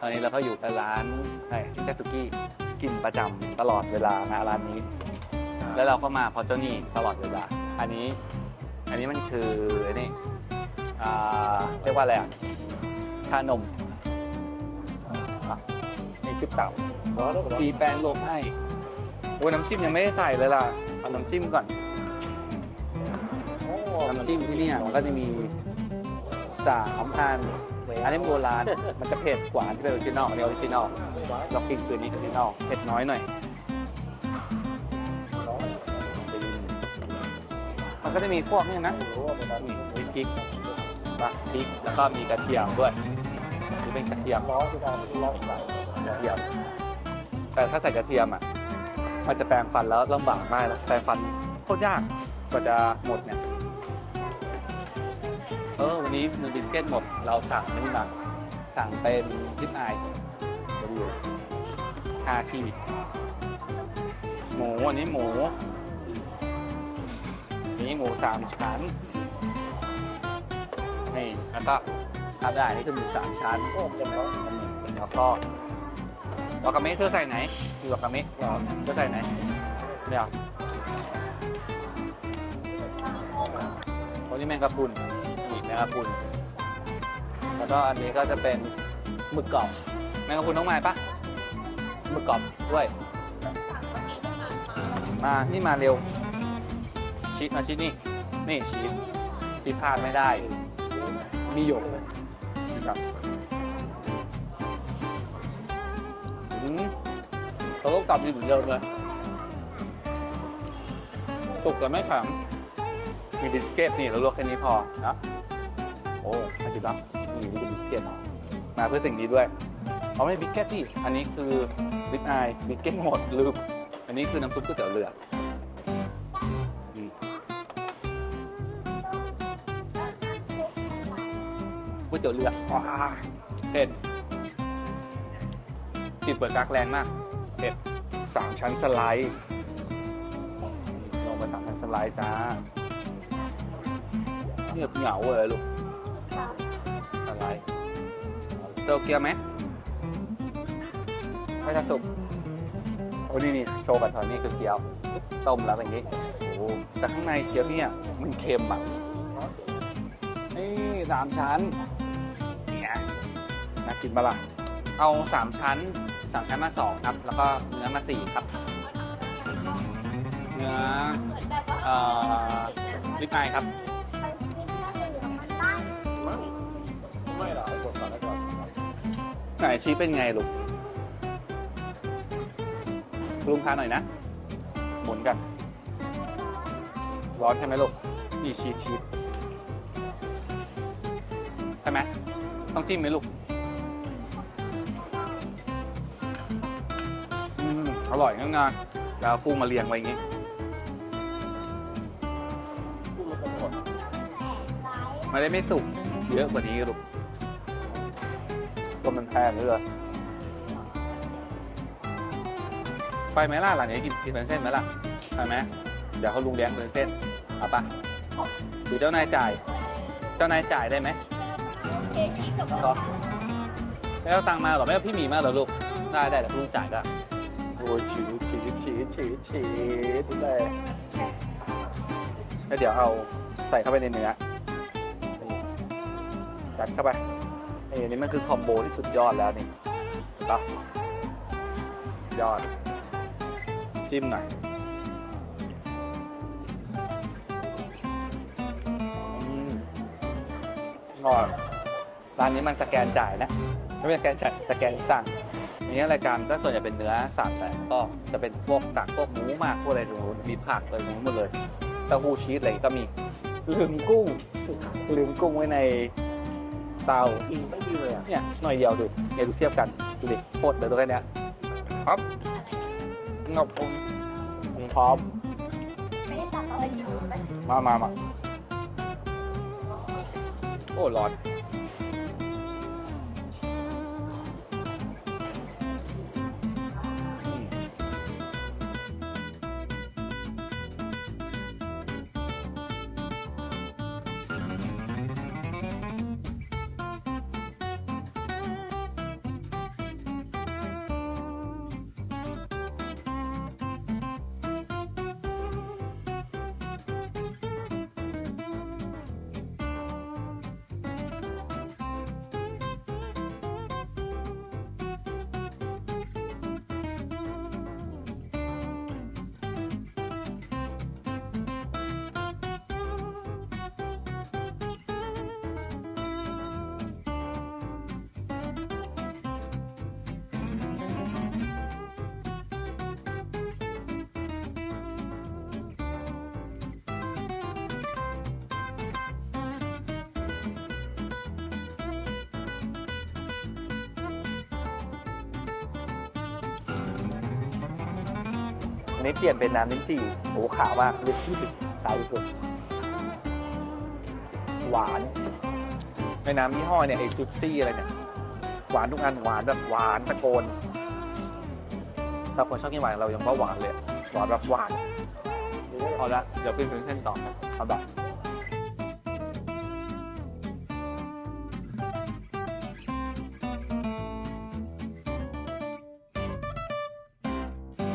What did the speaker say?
ตอนนี้เราก็อยู่กับร้านไอ้ที่เจสุกี้กินประจำตลอดเวลานะร้านนี้ แล้วเราก็มาเพราะเจ้านี่ตลอดเวลา อันนี้ อันนี้มันคือไอ้นี่อ่าเรียกว่าอะไรอะชานมอะนี่คือเต่ามีแป้งโลกให้โอ้ยน้ำจิ้มยังไม่ได้ใส่เลยล่ะ เอาน้ำจิ้มก่อน น้ำจิ้มที่เนี่ยมันก็จะมีสามอัน อันนี้โบราณ มันจะเผ็ดกว่าที่เป็นออริจินอลอันนี้ออริจินอลเรากินคืนนี้ออริจินอลเผ็ดน้อยหน่อย มันก็จะมีพวกนี่นะมีพริกพริกพริก แล้วก็มีกระเทียมด้วยนี่เป็นกระเทียมล้อคือการล้อกระเทียม แต่ถ้าใส่กระเทียมอะ มันจะแปรงฟันแล้วลำบากมากแล้วแปรงฟันโคตรยากกว่าจะหมดเนี่ย วันนี้เนื้อบิสเกตหมด เราสั่งไม่มาสั่งเป็นลิปอายไปดูห้าที่หมูอันนี้หมูนี่หมูสามชั้นนี่แล้วก็ทาได้นี่คือหมูสามชั้นโอ้เต็มแล้วแล้วก็วากาเมะเธอใส่ไหนมีวากาเมะเรอเธอใส่ไหนเดี๋ยววันนี้แมงกะพรุน นี่แมงกะพรุนแล้วก็อันนี้ก็จะเป็นหมึกกรอบแมงกะพรุนต้องมาปะหมึกกรอบด้วย มานี่มาเร็ว ชีสมาชีสนี่ นี่ชีสที่พลาดไม่ได้ มีหยกนะครับอืมเขาก็กลับอยู่เหมือนเดิมเลยตุกแต่ไม่แข็งมีบิสเกตนี่เราลวกแค่นี้พอนะ โอ้ใครกินบ้างนี่นี่เป็นบิสเกตมาเพื่อสิ่งนี้ด้วย เอาไม่บิสเกตที่อันนี้คือบิสไอบิสเกตหมดลืมอันนี้คือน้ำซุปก๋วยเตี๋ยวเรือก๋วยเตี๋ยวเรือว้าเผ็ดจิตเปิดกักแรงมากเผ็ดสามชั้นสไลด์ลงไปสามชั้นสไลด์จ้าเงียบเหงาเลยลูก สไลด์เติมเกียร์ไหมไม่จะสุกโอ้นี่นี่โชว์กันถอนนี่คือเกี๊ยวต้มแล้วแบบนี้โอ้แต่ข้างในเกี๊ยวเนี่ยมันเค็มอะนี่สามชั้นเนี่ยน่ากินปะล่ะเอาสามชั้นสามชั้นมาสองครับ แล้วก็เนื้อมาสี่ครับเนื้อเอ่อลิปไอครับ ไหนชี้เป็นไงลูกลุงพาหน่อยนะ หมุนกัน ร้อนใช่ไหมลูก นี่ชีสชีสใช่ไหม ต้องจิ้มไหมลูก อืม อร่อยง่ายๆแล้วเอากุ้งมาเรียงไว้อย่างงี้พูดมันจะหมดมันได้ไม่สุก เยอะกว่านี้ลูก ก็มันแพงเลยไปไหมล่ะหลังนี้กินกินเป็นเส้นไหมล่ะไปไหมเดี๋ยวเขาลุงเลี้ยงเป็นเส้นเอาปะหรือเจ้านายจ่าย เจ้านายจ่ายได้ไหมก็ไม่เอาตังค์มาหรอไม่เอาพี่หมีมาเหรอลูกได้ได้เดี๋ยวลุงจ่ายก็โอ้ยฉีดฉีดฉีดฉีดฉีดเลยแล้วเดี๋ยวเอาใส่เข้าไปในเนื้อยัดเข้าไป นี่อันนี่มันคือคอมโบที่สุดยอดแล้วนี่ปะยอด จิ้มหน่อยอืมอร่อยร้านนี้มันสแกนจ่ายนะไม่เป็นสแกนจ่ายสแกนสั่งอันนี้รายการก็ส่วนใหญ่เป็นเนื้อสัตว์แต่ก็จะเป็นพวกตักพวกหมูมากพวกอะไรตรงนู้นมีผักเลยตรงนู้นหมดเลยเต้าหู้ชีสอะไรก็มีลืมกุ้งลืมกุ้งไว้ใน เตาอีกไม่ดีเลยอะเนี่ยหน่อยเดียวดูเนี่ยดูเทียบกันดูดิโคตรเลยตัวแค่เนี้ยครับเงาผมผมพร้อมมามามาโอ้ร้อน อันนี้เปลี่ยนเป็นน้ำลิ้นจี่โอ้ขาวมากลิ้นจี่ขาวสุด หวาน ในน้ำยี่ห้อเนี่ยไอจุดซี่อะไรเนี่ย หวานทุกอันหวานแบบหวานตะโกนถ้าคนชอบกินหวานเรายังว่าหวานเลยหวานแบบหวานเอาละเดี๋ยวเป็นถึงเส้นต่อเอาแบบ